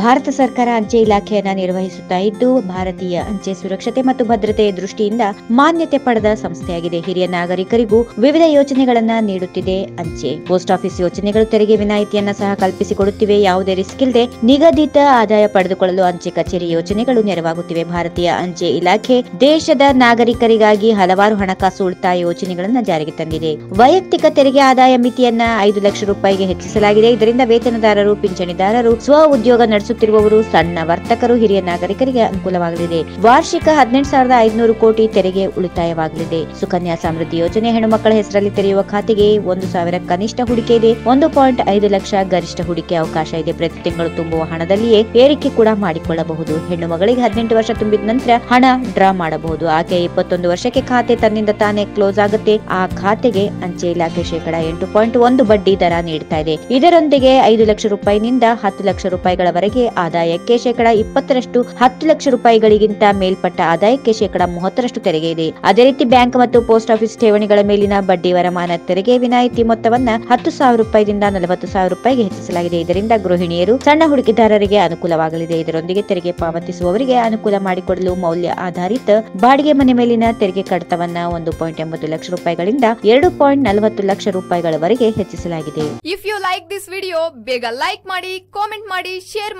ಭಾರತ ಸರ್ಕಾರ ಅಂಚೆ ಇಲಾಖೆಯನ್ನ ನಿರ್ವಹಿಸುತ್ತಾ ಇದ್ದು, ಭಾರತೀಯ ಅಂಚೆ ಸುರಕ್ಷತೆ ಮತ್ತು ಭದ್ರತೆಯ ದೃಷ್ಟಿಯಿಂದ ಮಾನ್ಯತೆ ಪಡೆದ ಸಂಸ್ಥೆಯಾಗಿದೆ. ಹಿರಿಯ ನಾಗರಿಕರಿಗೂ ವಿವಿಧ ಯೋಜನೆಗಳನ್ನ ನೀಡುತ್ತಿದೆ ಅಂಚೆ. ಪೋಸ್ಟ್ ಆಫೀಸ್ ಯೋಜನೆಗಳು ತೆರಿಗೆ ವಿನಾಯಿತಿಯನ್ನ ಸಹ ಕಲ್ಪಿಸಿಕೊಡುತ್ತಿವೆ. ಯಾವುದೇ ರಿಸ್ಕ್ ಇಲ್ಲದೆ ನಿಗದಿತ ಆದಾಯ ಪಡೆದುಕೊಳ್ಳಲು ಅಂಚೆ ಕಚೇರಿ ಯೋಜನೆಗಳು ನೆರವಾಗುತ್ತಿವೆ. ಭಾರತೀಯ ಅಂಚೆ ಇಲಾಖೆ ದೇಶದ ನಾಗರಿಕರಿಗಾಗಿ ಹಲವಾರು ಹಣಕಾಸು ಉಳಿತಾಯ ಯೋಜನೆಗಳನ್ನು ಜಾರಿಗೆ ತಂದಿದೆ. ವೈಯಕ್ತಿಕ ತೆರಿಗೆ ಆದಾಯ ಮಿತಿಯನ್ನ ಐದು ಲಕ್ಷ ರೂಪಾಯಿಗೆ ಹೆಚ್ಚಿಸಲಾಗಿದೆ. ಇದರಿಂದ ವೇತನದಾರರು, ಪಿಂಚಣಿದಾರರು, ಸ್ವ ಉದ್ಯೋಗ ನಡೆಸುತ್ತಿರುವವರು ಸಣ್ಣ ವರ್ತಕರು, ಹಿರಿಯ ನಾಗರಿಕರಿಗೆ ಅನುಕೂಲವಾಗಲಿದೆ. ವಾರ್ಷಿಕ ಹದಿನೆಂಟು ಸಾವಿರದ ಐದುನೂರು ಕೋಟಿ ತೆರಿಗೆ ಉಳಿತಾಯವಾಗಲಿದೆ. ಸುಕನ್ಯಾ ಸಮೃದ್ಧಿ ಯೋಜನೆ ಹೆಣ್ಣುಮಕ್ಕಳ ಹೆಸರಲ್ಲಿ ತೆರೆಯುವ ಖಾತೆಗೆ ಒಂದು ಸಾವಿರ ಕನಿಷ್ಠ ಹೂಡಿಕೆ ಇದೆ. ಒಂದು ಪಾಯಿಂಟ್ ಐದು ಲಕ್ಷ ಗರಿಷ್ಠ ಹೂಡಿಕೆ ಅವಕಾಶ ಇದೆ. ಪ್ರತಿ ತಿಂಗಳು ತುಂಬುವ ಹಣದಲ್ಲಿಯೇ ಏರಿಕೆ ಕೂಡ ಮಾಡಿಕೊಳ್ಳಬಹುದು. ಹೆಣ್ಣು ಮಗಳಿಗೆ ಹದಿನೆಂಟು ವರ್ಷ ತುಂಬಿದ ನಂತರ ಹಣ ಡ್ರಾ ಮಾಡಬಹುದು. ಆಕೆ ಇಪ್ಪತ್ತೊಂದು ವರ್ಷಕ್ಕೆ ಖಾತೆ ತನ್ನಿಂದ ತಾನೇ ಕ್ಲೋಸ್ ಆಗುತ್ತೆ. ಆ ಖಾತೆಗೆ ಅಂಚೆ ಇಲಾಖೆ ಶೇಕಡಾ ಎಂಟು ಪಾಯಿಂಟ್ ಒಂದು ಬಡ್ಡಿ ದರ ನೀಡ್ತಾ ಇದೆ. ಇದರೊಂದಿಗೆ ಐದು ಲಕ್ಷ ರೂಪಾಯಿನಿಂದ ಹತ್ತು ಲಕ್ಷ ರೂಪಾಯಿಗಳವರೆಗೆ ಆದಾಯಕ್ಕೆ ಶೇಕಡಾ ಇಪ್ಪತ್ತರಷ್ಟು ಹತ್ತು ಲಕ್ಷ ರೂಪಾಯಿಗಳಿಗಿಂತ ಮೇಲ್ಪಟ್ಟ ಆದಾಯಕ್ಕೆ ಶೇಕಡಾ ಮೂವತ್ತರಷ್ಟು ತೆರಿಗೆ ಇದೆ. ಅದೇ ರೀತಿ ಬ್ಯಾಂಕ್ ಮತ್ತು ಪೋಸ್ಟ್ ಆಫೀಸ್ ಠೇವಣಿಗಳ ಮೇಲಿನ ಬಡ್ಡಿ ವರಮಾನ ತೆರಿಗೆ ವಿನಾಯಿತಿ ಮೊತ್ತವನ್ನ ಹತ್ತು ಸಾವಿರ ರೂಪಾಯಿದಿಂದ ನಲವತ್ತು ಸಾವಿರ ರೂಪಾಯಿಗೆ ಹೆಚ್ಚಿಸಲಾಗಿದೆ. ಇದರಿಂದ ಗೃಹಿಣಿಯರು, ಸಣ್ಣ ಹೂಡಿಕೆದಾರರಿಗೆ ಅನುಕೂಲವಾಗಲಿದೆ. ಇದರೊಂದಿಗೆ ತೆರಿಗೆ ಪಾವತಿಸುವವರಿಗೆ ಅನುಕೂಲ ಮಾಡಿಕೊಡಲು ಮೌಲ್ಯ ಆಧಾರಿತ ಬಾಡಿಗೆ ಮನೆ ಮೇಲಿನ ತೆರಿಗೆ ಕಡತವನ್ನ ಒಂದು ಪಾಯಿಂಟ್ ಎಂಬತ್ತು ಲಕ್ಷ ರೂಪಾಯಿಗಳಿಂದ ಎರಡು ಪಾಯಿಂಟ್ ನಲವತ್ತು ಲಕ್ಷ ರೂಪಾಯಿಗಳವರೆಗೆ ಹೆಚ್ಚಿಸಲಾಗಿದೆ. If you like this video ಬೇಗ ಲೈಕ್ ಮಾಡಿ ಕಾಮೆಂಟ್ ಮಾಡಿ ಶೇರ್